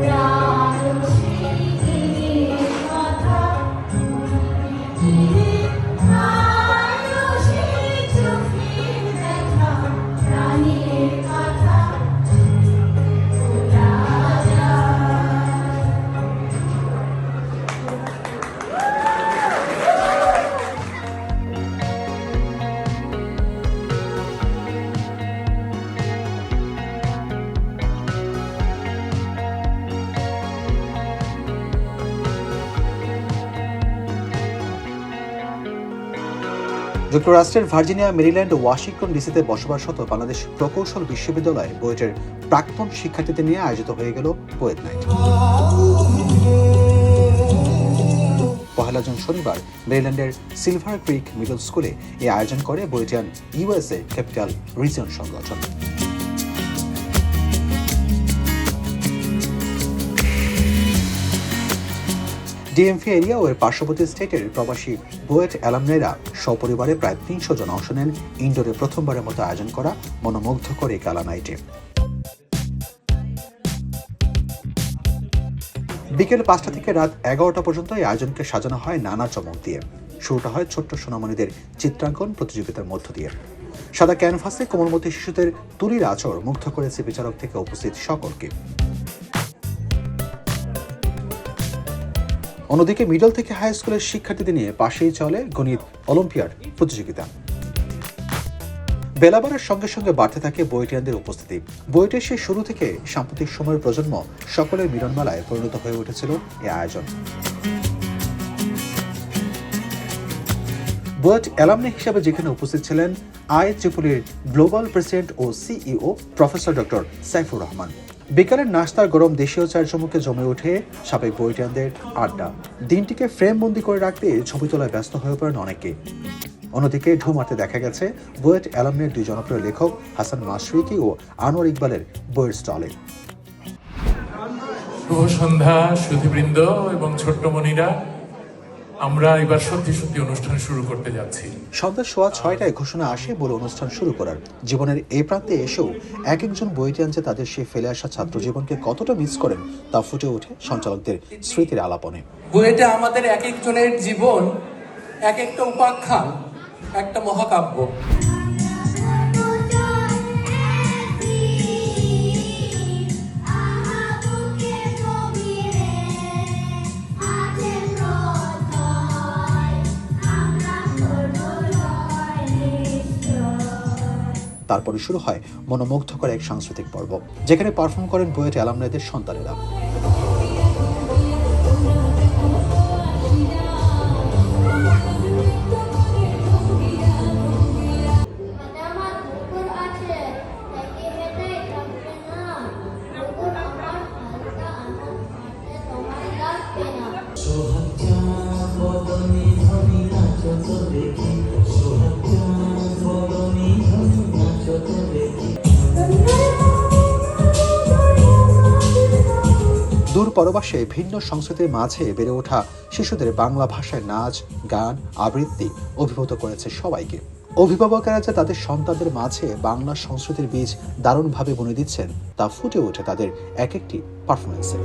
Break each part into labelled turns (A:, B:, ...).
A: Ra. যুক্তরাষ্ট্রের Virginia, Maryland Washington ডিসিতে বসবাসরত বাংলাদেশ প্রকৌশল বিশ্ববিদ্যালয়ে বুয়েটের প্রাক্তন শিক্ষার্থীদের নিয়ে আয়োজিত হয়ে গেল বুয়েট নাইট। পহেলা জুন শনিবার মেরিল্যান্ডের সিলভার ক্রিক মিডল স্কুলে এই আয়োজন করে বুয়েটিয়ান ইউএসএ ক্যাপিটাল রিজন সংগঠন। ডিএমফি এরিয়া ও এর পার্শ্ববর্তী স্টেটের প্রবাসী বুয়েট অ্যালামনেরা সপরিবারে প্রায় তিনশো জন অংশ নেন ইন্ডোরে প্রথমবারের মতো আয়োজন করা মনোমুগ্ধকর এই কালা নাইটে। বিকেল পাঁচটা থেকে রাত এগারোটা পর্যন্ত এই আয়োজনকে সাজানো হয় নানা চমক দিয়ে। শুরুটা হয় ছোট্ট সোনামণিদের চিত্রাঙ্কন প্রতিযোগিতার মধ্য দিয়ে। সাদা ক্যানভাসে কোমলমতি শিশুদের তুলির আচর মুগ্ধ করেছে বিচারক থেকে উপস্থিত সকলকে। অন্যদিকে মিডল থেকে হাই স্কুলের শিক্ষার্থীদের নিয়ে পাশেই চলে গণিত অলিম্পিয়াড প্রতিযোগিতা। বেলাবারের সঙ্গে সঙ্গে বাড়তে থাকে বইটিয়ানদের উপস্থিতি। বইটের সেই শুরু থেকে সাম্প্রতিক সময়ের প্রজন্ম সকলের মিলনমেলায় পরিণত হয়ে উঠেছিল এই আয়োজন। বুয়েট অ্যালামনি হিসাবে যেখানে উপস্থিত ছিলেন, I global president O CEO professor doctor Saifur Rahman. বিকালের নাস্তার গরম দেশীয় চায়ের সম্মুখে জমে ওঠে সাবেক বইটিয়ানদের আড্ডা। দিনটিকে ফ্রেম বন্দি করে রাখতে ছবি তোলায় ব্যস্ত হয়ে পড়েন অনেকে। অন্যদিকে ঢু মারতে দেখা গেছে বুয়েট অ্যালামনের দুই জনপ্রিয় লেখক হাসান মাসরিকি ও আনোয়ার ইকবালের বইয়ের স্টলে।
B: শুভ সন্ধ্যা, সুধীবৃন্দ এবং ছোট্ট মনিরা আমরা এবার সত্যি সত্যি অনুষ্ঠান শুরু করতে যাচ্ছি।
A: সন্ধ্যা সোয়া ছয়টায় ঘোষণা আসে বলে অনুষ্ঠান শুরু করার। জীবনের এই প্রান্তে এসেও এক একজন বইটি আনছে তাদের সে ফেলে আসা ছাত্র জীবনকে কতটা মিস করেন তা ফুটে ওঠে সঞ্চালকদের স্মৃতির আলাপনে।
C: বইটা আমাদের এক একজনের জীবন এক একটা উপাখ্যান একটা মহাকাব্য।
A: তারপরে শুরু হয় মনোমুগ্ধকর এক সাংস্কৃতিক পর্ব যেখানে পারফর্ম করেন বুয়েট অ্যালামনাইদের সন্তানেরা। পরবাসে ভিন্ন সংস্কৃতির মাঝে বেড়ে ওঠা শিশুদের বাংলা ভাষায় নাচ, গান, আবৃত্তি অভিভূত করেছে সবাইকে। অভিভাবকেরা যে তাদের সন্তানদের মাঝে বাংলা সংস্কৃতির বীজ দারুণভাবে বুনে দিচ্ছেন, তা ফুটে ওঠে তাদের এক একটি পারফরমেন্সে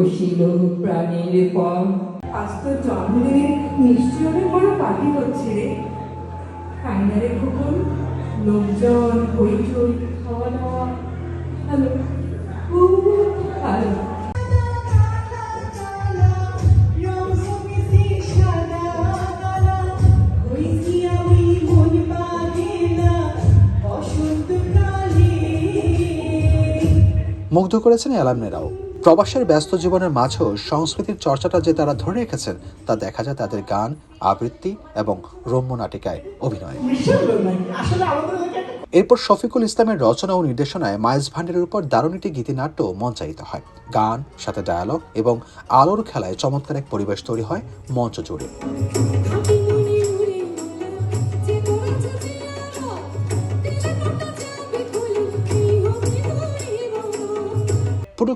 D: বসিল প্রাণের পর।
E: আজ তোর জন্মদিনে নিশ্চয়ই অনেক বড় পার্টি হচ্ছে রে। ফাইনালে খোকন লোকজন হইচই খাওয়া দাওয়া
F: রং বসন্তকালে
A: মুগ্ধ করেছেন অ্যালামনেরাও প্রবাসের ব্যস্ত জীবনের মাঝেও সংস্কৃতির চর্চাটা যে তারা ধরে রেখেছেন, তা দেখা যায় তাদের গান, আবৃত্তি এবং রম্য নাটিকায় অভিনয়। এরপর শফিকুল ইসলামের রচনা ও নির্দেশনায় মাইলস ভান্ডারের উপর দারুণ একটি গীতিনাট্য মঞ্চায়িত হয়। গান, সাথে ডায়ালগ এবং আলোর খেলায় চমৎকার এক পরিবেশ তৈরি হয় মঞ্চ জুড়ে।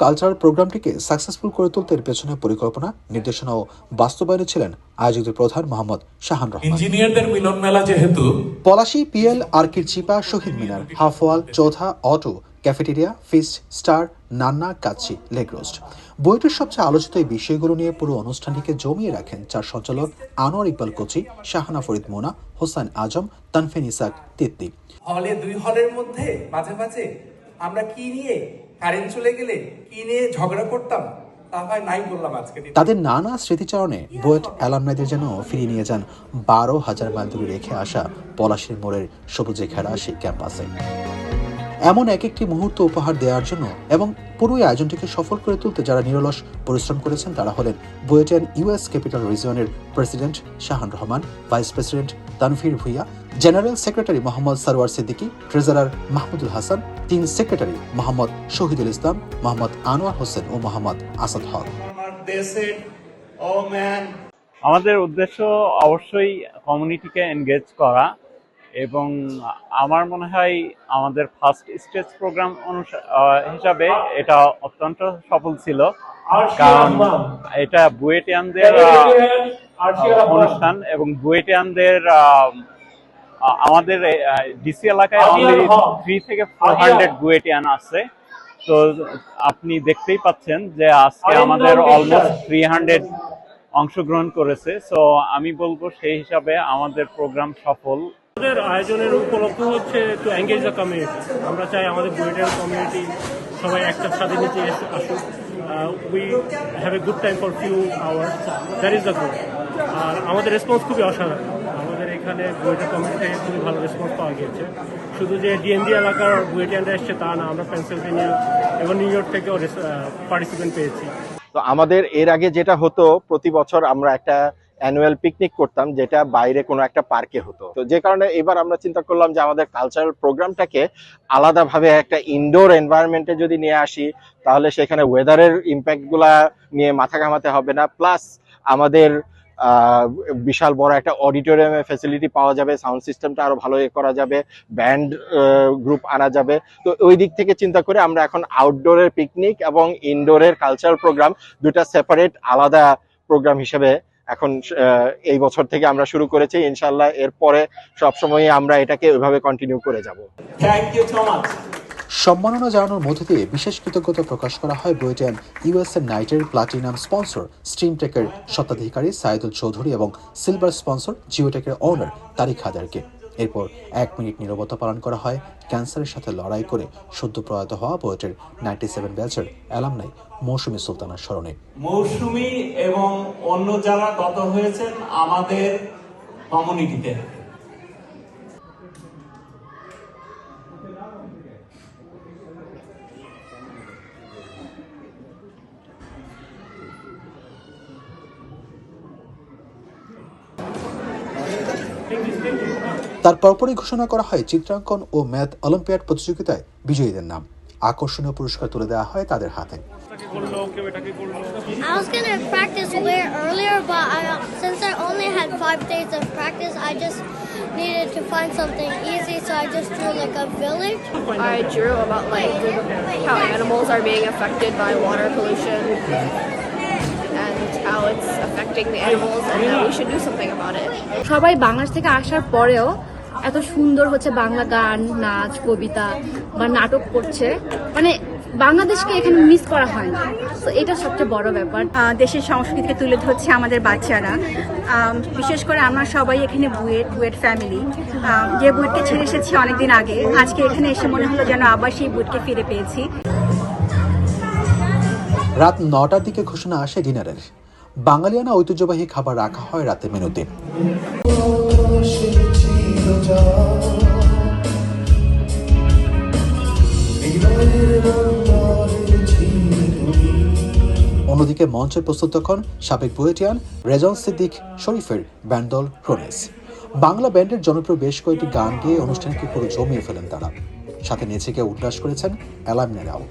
A: কালচারাল প্রোগ্রামটিকে সাকসেসফুল করে তুলতে এর পেছনে পরিকল্পনা নির্দেশনা ও বাস্তবায়নে ছিলেন আয়োজকের প্রধান মোহাম্মদ শাহান রহমান।
B: ইঞ্জিনিয়ারদের মিলন মেলা যেহেতু
A: পলাশী পিএল আর্কির চিপা শহীদ মিনার হাফওয়াল চৌধা auto cafeteria feast star Nanna kacchi leg roast. বইটির সবচেয়ে আলোচিত এই বিষয়গুলো নিয়ে পুরো অনুষ্ঠানটিকে জমিয়ে রাখেন চার সঞ্চালক আনোয়ার ইকবাল কোচি শাহানা ফরিদ মোনা হোসেন আজম তানফিন ইসাক তিত্তি।
C: হলে দুই হলের মধ্যে মাঝে মাঝে আমরা কি নিয়ে কারেন্ট চলে গেলে কি নিয়ে ঝগড়া করতাম?
A: তাদের নানা স্মৃতিচারণে বুয়েট অ্যালামনাইদের যেন ফিরিয়ে নিয়ে যান বারো হাজার মাইল দূরে রেখে আসা পলাশীর মোড়ের সবুজে সেই ক্যাম্পাসে। এমন এক একটি মুহূর্ত উপহার দেওয়ার জন্য এবং পুরো এই আয়োজনটিকে সফল করে তুলতে যারা নিরলস পরিশ্রম করেছেন, তারা হলেন বুয়েটেন US capital রিজিয়নের president Shahan Rahman, vice president Tanfir Bhuiya, general secretary Mohammad Sarwar Siddiqui, treasurer Mahmudul Hasan তিন সেক্রেটারি মোহাম্মদ শহীদুল ইসলাম মোহাম্মদ আনোয়ার হোসেন ও মোহাম্মদ আসাদ হক।
G: আমাদের উদ্দেশ্য অবশ্যই কমিউনিটিকে এনগেজ করা এবং আমার মনে হয় আমাদের ফার্স্ট স্টেজ প্রোগ্রাম হিসাবে এটা অত্যন্ত সফল ছিল। কারণ এটা বুয়েটিয়ানদের অনুষ্ঠান এবং বুয়েটিয়ানদের আমাদের ডিসি এলাকায় থ্রি থেকে ফোর হান্ড্রেড বুয়েটিয়ান আছে। তো আপনি দেখতেই পাচ্ছেন যে আজকে আমাদের অলমোস্ট থ্রি হান্ড্রেড অংশগ্রহণ করেছে। সো আমি বলব সেই হিসাবে আমাদের প্রোগ্রাম সফল।
H: আমাদের আয়োজনের উপলক্ষ হচ্ছে টু এঙ্গেজ দ্য কমিউনিটি আমরা চাই আমাদের বুয়েটের কমিউনিটি সবাই একটা ছাদের নিচে এসে আসুক। We have a good time for few hours that is the good আর আমাদের রেসপন্স খুবই অসাধারণ। এখানে বুয়েটের কমিউনিটি থেকে খুবই ভালো রেসপন্স পাওয়া গিয়েছে। শুধু যে ডিএনডি এলাকার বুয়েটিয়ানরা এসছে তা না, আমরা পেনসিলভেনিয়া এবং নিউ ইয়র্ক থেকেও পার্টিসিপেন্ট পেয়েছি।
I: তো আমাদের এর আগে যেটা হতো, প্রতি বছর আমরা একটা অ্যানুয়াল পিকনিক করতাম, যেটা বাইরে কোনো একটা পার্কে হতো। তো যে কারণে এবার আমরা চিন্তা করলাম যে আমাদের কালচারাল প্রোগ্রামটাকে আলাদাভাবে একটা ইনডোর এনভায়রনমেন্টে যদি নিয়ে আসি, তাহলে সেখানে ওয়েদারের ইম্প্যাক্টগুলা নিয়ে মাথা ঘামাতে হবে না। প্লাস আমাদের বিশাল বড় একটা অডিটোরিয়ামে ফেসিলিটি পাওয়া যাবে সাউন্ড সিস্টেমটা আরও ভালো করা যাবে ব্যান্ড গ্রুপ আনা যাবে। তো ওই দিক থেকে চিন্তা করে আমরা এখন আউটডোরের পিকনিক এবং ইনডোরের কালচারাল প্রোগ্রাম দুটা সেপারেট আলাদা প্রোগ্রাম হিসেবে এখন এই বছর থেকে আমরা শুরু করেছি। ইনশাল্লাহ এরপরে সবসময় আমরা এটাকে ওইভাবে কন্টিনিউ করে যাব।
A: সম্মাননা জানানোর মধ্য দিয়ে বিশেষ কৃতজ্ঞতা প্রকাশ করা হয় বুয়েটেন ইউএসএ নাইটের প্লাটিনাম স্পন্সর স্ট্রিমটেকের স্বত্বাধিকারী সাইদুল চৌধুরী এবং সিলভার স্পন্সর জিওটেকের ওনার তারিক হাদারকে এরপর এক মিনিট নীরবতা পালন করা হয়। ক্যান্সারের সাথে লড়াই করে সদ্য প্রয়াত হওয়া বুয়েটের নাইনটি সেভেন ব্যাচের অ্যালামনাই মৌসুমী সুলতানার স্মরণে।
J: মৌসুমী এবং অন্য যারা গত হয়েছেন আমাদের কমিউনিটিতে।
A: তার পরপরই ঘোষণা করা হয় চিত্রাঙ্কন ও ম্যাথ অলিম্পিয়াড প্রতিযোগিতায় বিজয়ীদের নাম। আকর্ষণীয় পুরস্কার তুলে দেওয়া হয় তাদের হাতে।
K: I drew
L: about like how animals are being affected by water pollution. How it's affecting the animals and that we should do something about it.
M: সবাই বাংলাদেশ থেকে আসার পরেও এত সুন্দর হচ্ছে বাংলা গান নাচ কবিতা বা নাটক করছে। মানে বাংলাদেশকে এখানে মিস করা হয় না। তো এটা সবচেয়ে বড় ব্যাপার।
N: দেশের সংস্কৃতিকে তুলে ধরছে আমাদের বাচ্চারা। বিশেষ করে আমরা সবাই এখানে বুয়েট বুয়েট ফ্যামিলি যে বুয়েটকে ছেড়ে এসেছি অনেকদিন আগে আজকে এখানে এসে মনে হলো যেন আবার সেই বুয়েটকে ফিরে পেয়েছি।
A: রাত নটার দিকে ঘোষণা আসে ডিনারের। বাঙালিয়ানা ঐতিহ্যবাহী খাবার রাখা হয় রাতে মেনুতে। অন্যদিকে মঞ্চে প্রস্তুত তখন সাবেক বুয়েটিয়ান রেজন সিদ্দিক শরীফের ব্যান্ডল ক্রোনেস বাংলা ব্যান্ডের জনপ্রিয় বেশ কয়েকটি গান গেয়ে অনুষ্ঠানকে পুরো জমিয়ে ফেলেন তারা। সাথে নেচেকে উল্লাস করেছেন অ্যালামিনেরাও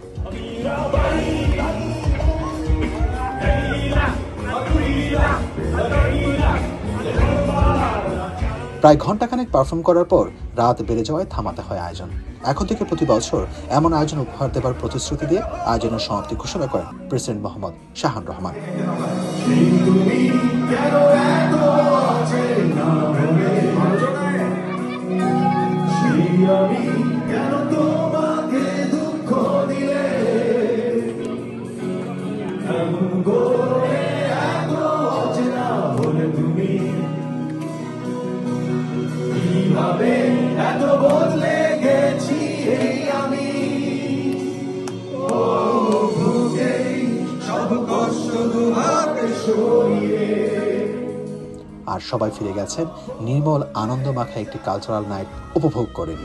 A: প্রায় ঘন্টাখানেক পারফর্ম করার পর রাত বেড়ে যাওয়ায় থামাতে হয় আয়োজন। এখন থেকে প্রতি বছর এমন আয়োজন উপহার দেবার প্রতিশ্রুতি দিয়ে আয়োজনের সমাপ্তি ঘোষণা করেন প্রেসিডেন্ট মোহাম্মদ শাহান রহমান। আর সবাই ফিরে গেছেন নির্মল আনন্দ মাখা একটি কালচারাল নাইট উপভোগ করে।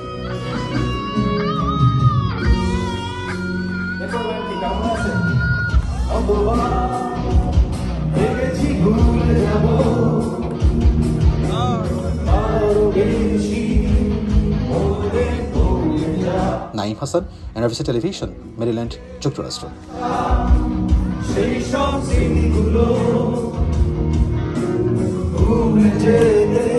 A: Naim Hasan NRBC television, Maryland, যুক্তরাষ্ট্র।
F: সেই সব স্মৃতিগুলো ভুলে যেতে